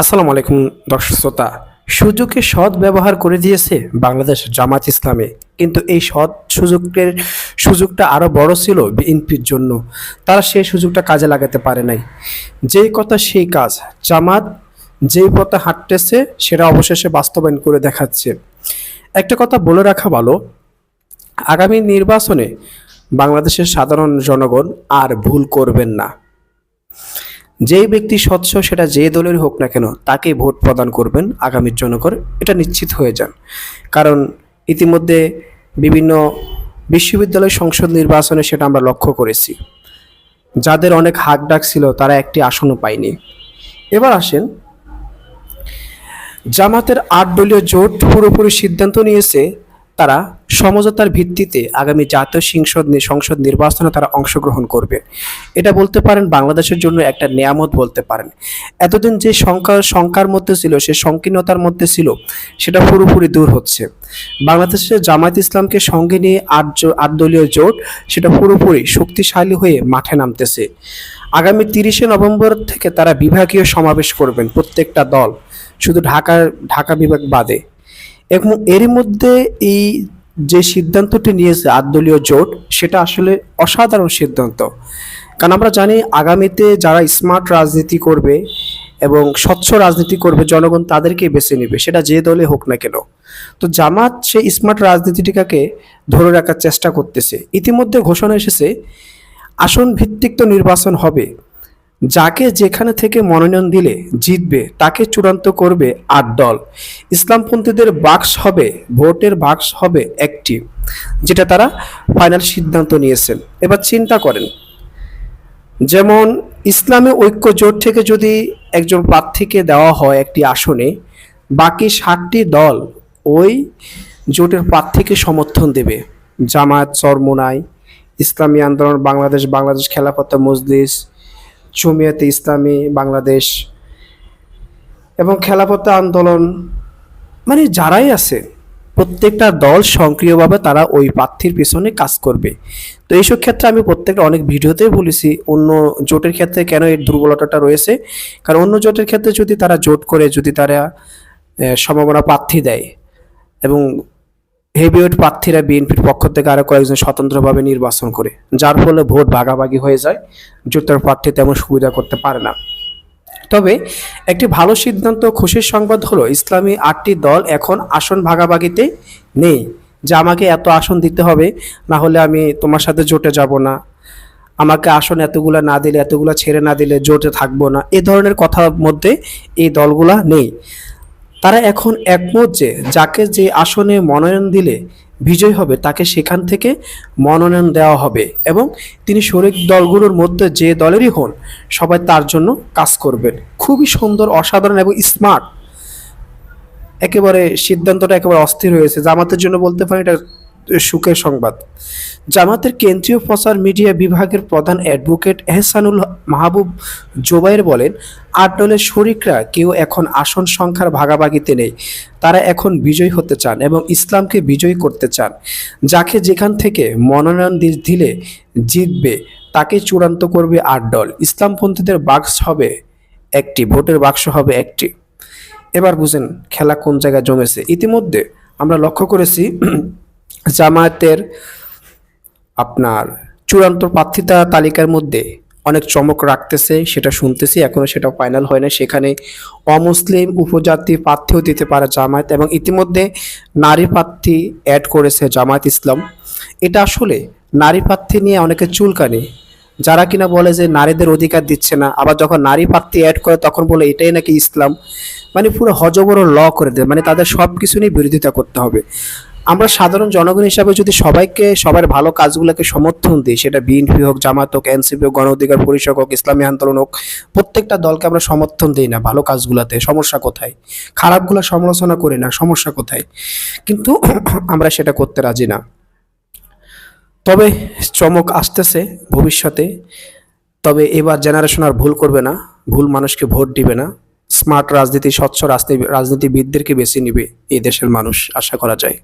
আসসালামু আলাইকুম দর্শক শ্রোতা। সুযোগকে সৎ ব্যবহার করে দিয়েছে বাংলাদেশ জামাত ইসলামে। কিন্তু এই সৎ সুযোগের সুযোগটা আরও বড় ছিল বিএনপির জন্য। তারা সেই সুযোগটা কাজে লাগাতে পারে নাই। যেই কথা সেই কাজ। জামাত যেই পথে হাঁটতেছে, সেটা অবশেষে বাস্তবায়ন করে দেখাচ্ছে। একটা কথা বলে রাখা ভালো, আগামী নির্বাচনে বাংলাদেশের সাধারণ জনগণ আর ভুল করবেন না। যেই ব্যক্তি স্বচ্ছ, সেটা যে দলের হোক না কেন তাকে ভোট প্রদান করবেন আগামীর জনগণ। এটা নিশ্চিত হয়ে যান। কারণ ইতিমধ্যে বিভিন্ন বিশ্ববিদ্যালয় সংসদ নির্বাচনে সেটা আমরা লক্ষ্য করেছি। যাদের অনেক হাক ডাক ছিল, তারা একটি আসনও পায়নি। এবার আসেন, জামাতের আট দলীয় জোট পুরোপুরি সিদ্ধান্ত নিয়েছে তারা সমঝোতার ভিত্তিতে আগামী জাতীয় সংসদ সংসদ নির্বাচনে তারা অংশগ্রহণ করবে। এটা বলতে পারেন বাংলাদেশের জন্য একটা নিয়ামত বলতে পারেন। এতদিন যে সংখ্যা, সংখ্যার মধ্যে ছিল, সে সংকীর্ণতার মধ্যে ছিল, সেটা পুরোপুরি দূর হচ্ছে। বাংলাদেশের জামায়াত ইসলামকে সঙ্গে নিয়ে আট আট দলীয় জোট সেটা পুরোপুরি শক্তিশালী হয়ে মাঠে নামতেছে। আগামী তিরিশে নভেম্বর থেকে তারা বিভাগীয় সমাবেশ করবেন প্রত্যেকটা দল, শুধু ঢাকার ঢাকা বিভাগ বাদে। এবং এরই মধ্যে এই যে সিদ্ধান্তটি নিয়েছে আটদলীয় জোট, সেটা আসলে অসাধারণ সিদ্ধান্ত। কারণ আমরা জানি আগামীতে যারা স্মার্ট রাজনীতি করবে এবং স্বচ্ছ রাজনীতি করবে, জনগণ তাদেরকেই বেছে নেবে, সেটা যে দলে হোক না কেন। তো জামাত সেই স্মার্ট রাজনীতিটাকে ধরে রাখার চেষ্টা করতেছে। ইতিমধ্যে ঘোষণা এসেছে আসন ভিত্তিক তো নির্বাচন হবে যাকে যেখানে থেকে মনোনয়ন দিলে জিতবে, তাকে চূড়ান্ত করবে আট দল। ইসলামপন্থীদের বাক্স হবে, ভোটের বাক্স হবে একটি, যেটা তারা ফাইনাল সিদ্ধান্ত নিয়েছেন। এবার চিন্তা করেন। যেমন, ইসলামে ঐক্য জোট থেকে যদি একজন প্রার্থীকে দেওয়া হয় একটি আসনে, বাকি ষাটটি দল ওই জোটের প্রার্থীকে সমর্থন দেবে। জামায়াত চরমোনাই ইসলামী আন্দোলন, বাংলাদেশ বাংলাদেশ খেলাফত মজলিস জমিয়াতে ইসলামী বাংলাদেশ এবং খেলাফত আন্দোলন মানে যারাই আছে, প্রত্যেকটা দল সক্রিয়ভাবে তারা ওই প্রার্থীর পিছনে কাজ করবে। তো এইসব ক্ষেত্রে আমি প্রত্যেকটা অনেক ভিডিওতেই বলেছি, অন্য জোটের ক্ষেত্রে কেন এই দুর্বলতাটা রয়েছে? কারণ অন্য জোটের ক্ষেত্রে যদি তারা জোট করে, যদি তারা সম্ভাবনা প্রার্থী দেয় এবং হেভিওয়েট প্রার্থীরা বিএনপির পক্ষ থেকে আরও কয়েকজন স্বতন্ত্রভাবে নির্বাচন করে, যার ফলে ভোট ভাগাভাগি হয়ে যায়, জোটের প্রার্থী তেমন সুবিধা করতে পারে না। তবে একটি ভালো সিদ্ধান্ত খুশির সংবাদ হলো, ইসলামী আটটি দল এখন আসন ভাগাভাগিতে নেই, যে আমাকে এত আসন দিতে হবে, না হলে আমি তোমার সাথে জোটে যাব না। আমাকে আসন এতগুলা না দিলে, এতগুলা ছেড়ে না দিলে জোটে থাকব না। এ ধরনের কথার মধ্যে এই দলগুলা নেই। তারা এখন একমত যে যাকে যে আসনে মনোনয়ন দিলে বিজয় হবে, তাকে সেখান থেকে মনোনয়ন দেওয়া হবে এবং তিনি শরিক দলগুলোর মধ্যে যে দলেরই হন, সবাই তার জন্য কাজ করবেন। খুবই সুন্দর, অসাধারণ এবং স্মার্ট একেবারে সিদ্ধান্তটা একেবারে অস্থির হয়েছে জামাতের জন্য বলতে পারেন এটা সুখের সংবাদ। জামাতের কেন্দ্রীয় প্রচার মিডিয়া বিভাগের প্রধান অ্যাডভোকেট এহসানুল মাহবুব জোবাইর বলেন, আট দলের শরিকরা কেউ এখন আসন সংখ্যার ভাগাভাগিতে নেই। তারা এখন বিজয়ী হতে চান এবং ইসলামকে বিজয়ী করতে চান। যাকে যেখান থেকে মনোনয়ন দিলে জিতবে, তাকে চূড়ান্ত করবে আট দল। ইসলামপন্থীদের বাক্স হবে একটি, ভোটের বাক্স হবে একটি। এবার বুঝেন খেলা কোন জায়গায় জমেছে। ইতিমধ্যে আমরা লক্ষ্য করেছি জামায়াতের আপনার চূড়ান্ত প্রার্থিতা তালিকার মধ্যে অনেক চমক রাখতেছে, সেটা শুনতেছি এখনও সেটা ফাইনাল হয় না সেখানে অমুসলিম উপজাতি প্রার্থীও দিতে পারে জামায়াত এবং ইতিমধ্যে নারী প্রার্থী অ্যাড করেছে জামায়াত ইসলাম। এটা আসলে নারী প্রার্থী নিয়ে অনেকে চুলকানি। যারা কিনা বলে যে নারীদের অধিকার দিচ্ছে না, আবার যখন নারী প্রার্থী অ্যাড করে তখন বলে এটাই নাকি ইসলাম। মানে পুরো হজবর ল করে দেয় মানে তাদের সব কিছু নিয়ে বিরোধিতা করতে হবে। আমরা সাধারণ জনগণ হিসাবে যদি সবাইকে, সবার ভালো কাজগুলোকে সমর্থন দিই, সেটা বিএনপি হোক, জামাত হোক, এনসিপি হোক, গণ অধিকার পরিষদ হোক, ইসলামী আন্দোলন হোক, প্রত্যেকটা দলকে আমরা সমর্থন দিই না ভালো কাজগুলোতে। সমস্যা কোথায়? খারাপগুলো সমালোচনা করি না, সমস্যা কোথায়? কিন্তু আমরা সেটা করতে রাজি না। তবে চমক আসতেছে ভবিষ্যতে। তবে এবার জেনারেশন আর ভুল করবে না, ভুল মানুষকে ভোট দিবে না। স্মার্ট রাজনীতি, স্বচ্ছ রাজনীতি, রাজনীতিবিদদেরকে বেছে নিবে এই দেশের মানুষ, আশা করা যায়।